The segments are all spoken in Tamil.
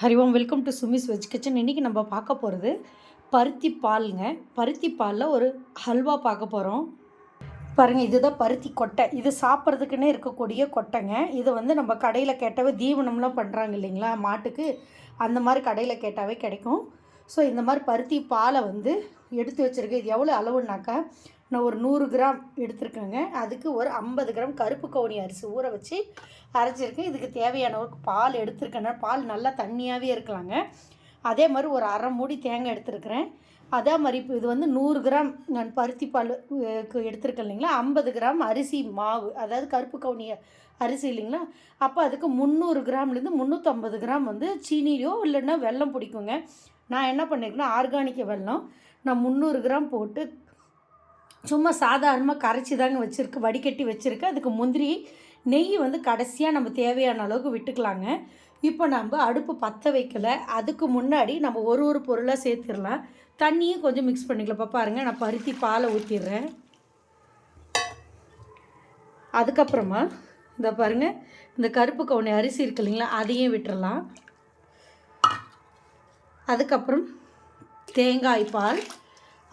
Hari Om welcome to Sumi's veg kitchen. இன்றைக்கி நம்ம பார்க்க போகிறது பருத்தி பாலுங்க. பருத்தி பாலில் ஒரு ஹல்வா பார்க்க போகிறோம் பாருங்கள் இதுதான் பருத்தி கொட்டை. இது சாப்பிட்றதுக்குன்னே இருக்கக்கூடிய கொட்டைங்க. இது வந்து நம்ம கடையில் கேட்டாவே தீவனம்லாம் பண்ணுறாங்க இல்லைங்களா? மாட்டுக்கு அந்த மாதிரி கடையில் கேட்டாவே கிடைக்கும். ஸோ இந்த மாதிரி பருத்தி பாலை வந்து எடுத்து வச்சுருக்கேன். இது எவ்வளோ அளவுனாக்கா நான் ஒரு நூறு கிராம் எடுத்திருக்கேங்க. அதுக்கு ஒரு ஐம்பது கிராம் கருப்பு கவுனி அரிசி ஊற வச்சு அரைச்சிருக்கேன். இதுக்கு தேவையான ஒரு பால் எடுத்திருக்கேன்னா பால் நல்லா தண்ணியாகவே இருக்கலாங்க. அதே மாதிரி ஒரு அரை மூடி தேங்காய் எடுத்துருக்கிறேன். அதே மாதிரி இப்போ இது வந்து நூறு கிராம் நான் பருத்தி பால் எடுத்திருக்கேன் இல்லைங்களா? ஐம்பது கிராம் அரிசி மாவு அதாவது கருப்பு கவுனி அரிசி இல்லைங்களா? அப்போ அதுக்கு முந்நூறு கிராம்லேருந்து முந்நூற்றம்பது கிராம் வந்து சீனிலையோ இல்லைன்னா வெல்லம் பிடிக்குங்க. நான் என்ன பண்ணியிருக்கேன்னா ஆர்கானிக் வெல்லம் நான் முந்நூறு கிராம் போட்டு சும்மா சாதாரணமாக கரைச்சி தாங்க வச்சுருக்கு வடிகட்டி வச்சுருக்கு. அதுக்கு முந்திரி நெய் வந்து கடைசியாக நம்ம தேவையான அளவுக்கு விட்டுக்கலாங்க. இப்போ நம்ம அடுப்பு பற்ற வைக்கல. அதுக்கு முன்னாடி நம்ம ஒரு ஒரு பொருளாக சேர்த்துடலாம். தண்ணியும் கொஞ்சம் மிக்ஸ் பண்ணிக்கலாம். இப்போ பாருங்கள் நான் பருத்தி பாலை ஊற்றிடுறேன் அதுக்கப்புறமா இந்த பாருங்கள் இந்த கருப்பு கவுனி அரிசி இருக்கு இல்லைங்களா அதையும் விட்டுறலாம். அதுக்கப்புறம் தேங்காய் பால்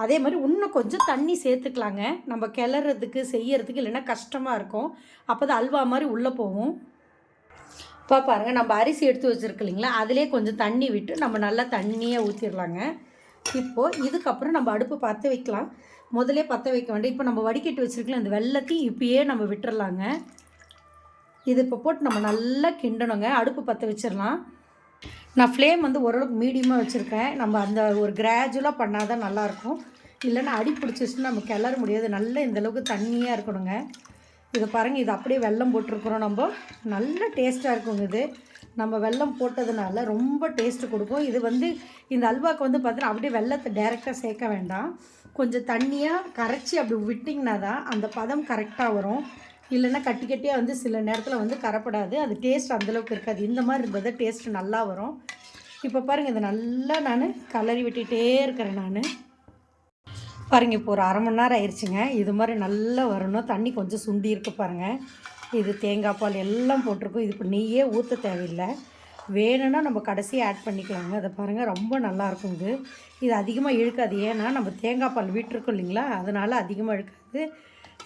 அதே மாதிரி இன்னும் கொஞ்சம் தண்ணி சேர்த்துக்கலாங்க. நம்ம கிளறதுக்கு செய்யறதுக்கு இல்லைன்னா கஷ்டமாக இருக்கும். அப்போ தான் அல்வா மாதிரி உள்ளே போகும். இப்போ பாருங்கள் நம்ம அரிசி எடுத்து வச்சுருக்கு இல்லைங்களா? அதிலே கொஞ்சம் தண்ணி விட்டு நம்ம நல்லா தண்ணியாக ஊற்றிடலாங்க இப்போது இதுக்கப்புறம் நம்ம அடுப்பு பற்ற வைக்கலாம். முதலே பற்ற வைக்க வேண்டிய இப்போ நம்ம வடிகட்டி வச்சுருக்கலாம் இந்த வெள்ளத்தையும் இப்பயே நம்ம விட்டுறலாங்க. இது இப்போ போட்டு நம்ம நல்லா கிண்டணுங்க. அடுப்பு பற்ற வச்சிடலாம் நான் ஃப்ளேம் வந்து ஓரளவுக்கு மீடியமாக வச்சுருக்கேன். நம்ம அந்த ஒரு கிராஜுவலாக பண்ணால் தான் நல்லாயிருக்கும். இல்லைன்னா அடி பிடிச்சிச்சுன்னு நம்ம கிளற முடியாது. நல்ல இந்தளவுக்கு தண்ணியாக இருக்கணுங்க. இதை பாருங்கள் இது அப்படியே வெல்லம் போட்டிருக்குறோம் நம்ம. நல்ல டேஸ்ட்டாக இருக்குங்க இது. நம்ம வெல்லம் போட்டதுனால ரொம்ப டேஸ்ட்டு கொடுக்கும். இது வந்து இந்த அல்வாக்கு வந்து பார்த்தீங்கன்னா அப்படியே வெள்ளத்தை டைரெக்டாக சேர்க்க வேண்டாம். கொஞ்சம் தண்ணியாக கரைச்சி அப்படி விட்டிங்கன்னா தான் அந்த பதம் கரெக்டாக வரும். இல்லைன்னா கட்டி கட்டியாக வந்து சில நேரத்தில் வந்து கரப்படாது. அது டேஸ்ட் அந்தளவுக்கு இருக்காது. இந்த மாதிரி இருந்தது டேஸ்ட் நல்லா வரும். இப்போ பாருங்கள் இதை நல்லா நான் கலரி விட்டுகிட்டே இருக்கிறேன் நான். பாருங்கள் இப்போ ஒரு அரை மணி நேரம் ஆயிடுச்சுங்க இது மாதிரி நல்லா வரணும். தண்ணி கொஞ்சம் சுண்டி இருக்கு பாருங்கள் இது தேங்காய் பால் எல்லாம் போட்டிருக்கும். இது இப்போ நெய்யே ஊற்ற தேவையில்லை. வேணும்னா நம்ம கடைசியாக ஆட் பண்ணிக்கலாங்க. அதை பாருங்கள் ரொம்ப நல்லாயிருக்கும் இது இது அதிகமாக இழுக்காது. ஏன்னா நம்ம தேங்காய் பால் விட்டுருக்கோம் இல்லைங்களா? அதனால் அதிகமாக இழுக்காது.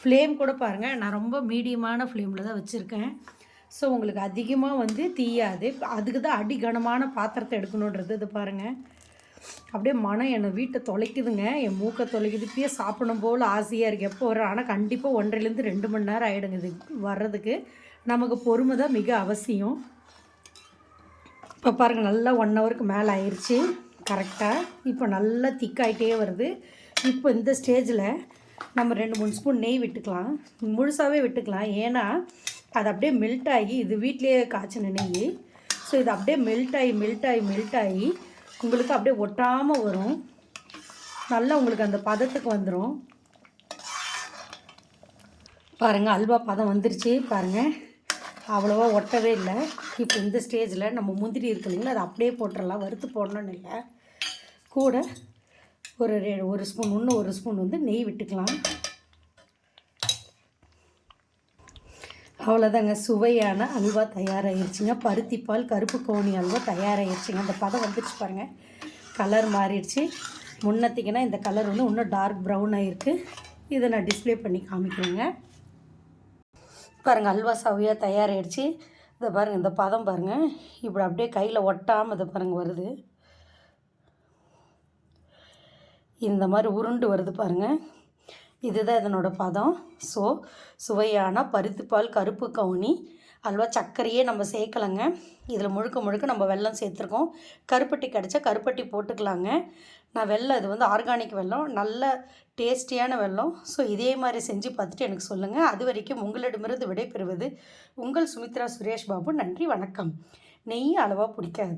ஃப்ளேம் கூட பாருங்கள் நான் ரொம்ப மீடியமான ஃப்ளேமில் தான் வச்சுருக்கேன். ஸோ உங்களுக்கு அதிகமாக வந்து தீயாது. அதுக்கு தான் அடி கனமான பாத்திரத்தை எடுக்கணுன்றது இது பாருங்கள் அப்படியே மனம் என்னை வீட்டை தொலைக்குதுங்க. என் மூக்கை தொலைக்குது. இப்பயே சாப்பிடணும் போல் ஆசையாக இருக்குது எப்போ வரும் ஆனால் கண்டிப்பாக ஒன்றரைலேருந்து ரெண்டு மணி நேரம் ஆகிடுங்க இது வர்றதுக்கு. நமக்கு பொறுமை தான் மிக அவசியம். இப்போ பாருங்கள் நல்லா ஒன் ஹவருக்கு மேலே ஆயிடுச்சு கரெக்டாக இப்போ நல்லா திக்காயிட்டே வருது. இப்போ இந்த ஸ்டேஜில் நம்ம ரெண்டு மூணு ஸ்பூன் நெய் விட்டுக்கலாம். முழுசாகவே விட்டுக்கலாம். ஏன்னா அது அப்படியே மெல்ட் ஆகி இது வீட்லேயே காய்ச்சின நெய் ஸோ இது அப்படியே மெல்ட் ஆகி மெல்ட் ஆகி மெல்ட் ஆகி உங்களுக்கு அப்படியே ஒட்டாமல் வரும். நல்லா உங்களுக்கு அந்த பதத்துக்கு வந்துடும் பாருங்கள் அல்வா பதம் வந்துருச்சு. பாருங்கள் அவ்வளோவா ஒட்டவே இல்லை. இப்போ இந்த ஸ்டேஜில் நம்ம முந்திரி இருக்கு இல்லைங்களா அதை அப்படியே போட்டுடலாம் வறுத்து போடணும்னு இல்லை. கூட ஒரு ஒரு ஸ்பூன் இன்னும் ஒரு ஸ்பூன் வந்து நெய் விட்டுக்கலாம். அவ்வளோதாங்க சுவையான அல்வா தயாராகிருச்சுங்க பருத்தி பால் கருப்பு கோணி அல்வா தயாராகிருச்சுங்க அந்த பதம் வந்துடுச்சு பாருங்கள் கலர் மாறிடுச்சு. முன்னத்திங்கன்னா இந்த கலர் வந்து இன்னும் டார்க் ப்ரௌன் ஆகிருக்கு இதை நான் டிஸ்பிளே பண்ணி காமிக்கிறேங்க. பாருங்கள் அல்வா சவையாக தயாராகிடுச்சு இதை பாருங்கள் இந்த பதம் பாருங்கள் இப்படி அப்படியே கையில் ஒட்டாமல் இதை பாருங்கள் வருது. இந்த மாதிரி உருண்டு வருது பாருங்கள் இதுதான் இதனோட பதம். ஸோ சுவையான பருத்திப்பால் கருப்பு கவுனி அல்வா சர்க்கரையே நம்ம சேர்க்கலைங்க. இதில் முழுக்க முழுக்க நம்ம வெல்லம் சேர்த்துருக்கோம். கருப்பட்டி கிடச்சா கருப்பட்டி போட்டுக்கலாங்க. நான் வெள்ளம் இது வந்து ஆர்கானிக் வெல்லம். நல்ல டேஸ்டியான வெல்லம். ஸோ இதே மாதிரி செஞ்சு பார்த்துட்டு எனக்கு சொல்லுங்கள் அது வரைக்கும் உங்களிடமிருந்து விடைபெறுவது உங்கள் சுமித்ரா சுரேஷ் பாபு. நன்றி வணக்கம். நெய் அளவாக பிடிக்காது.